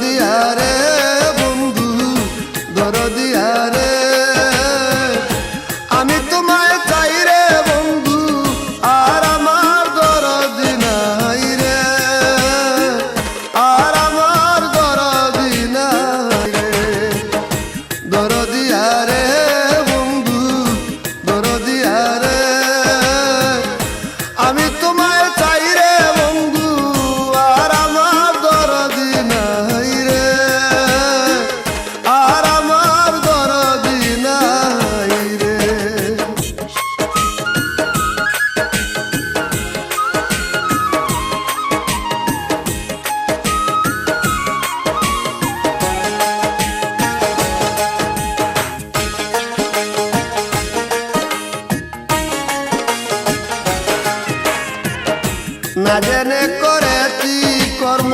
দিয়া রে জেনে করেছি কর্ম?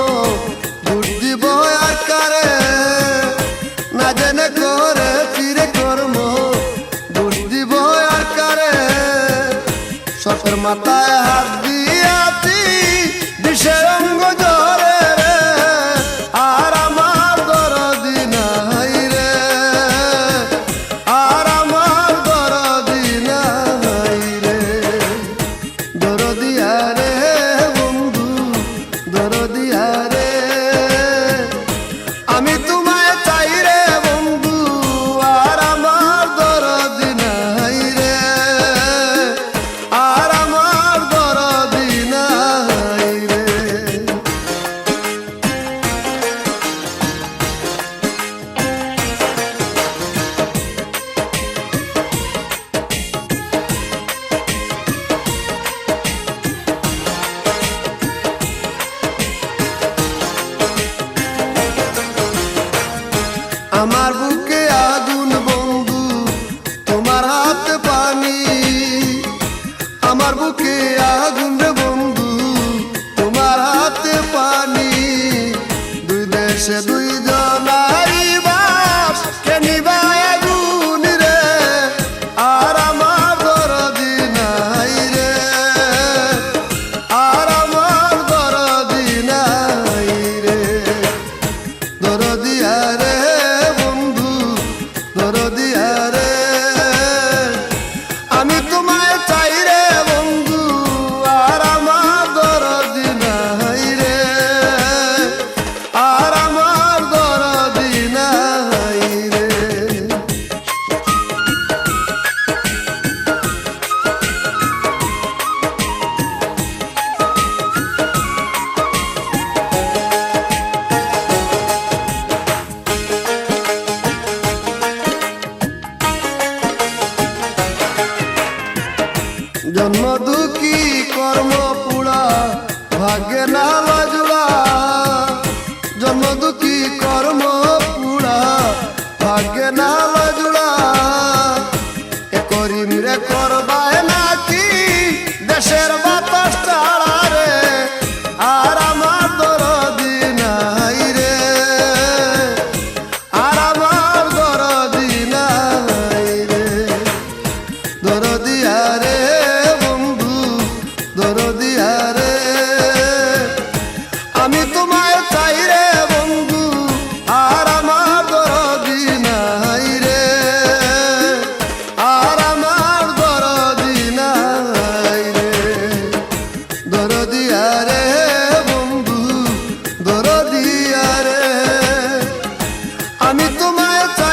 ঘুষ দিব আকারে না জেনে করেছি রে কর্ম? ঘুষ দিব আকারে সতের মাথায় হাত দিয়াছি, বিষের অঙ্গ kara আমার বুকে আগুন বন্ধু, তোমার হাত পানি। আমার বুকে আগুন বন্ধু, তোমার হাতে পানি। দুই দেশে দুই জন্ম দুঃখী কর্ম পুড়া ভাগ্যে না বাজলা। my time.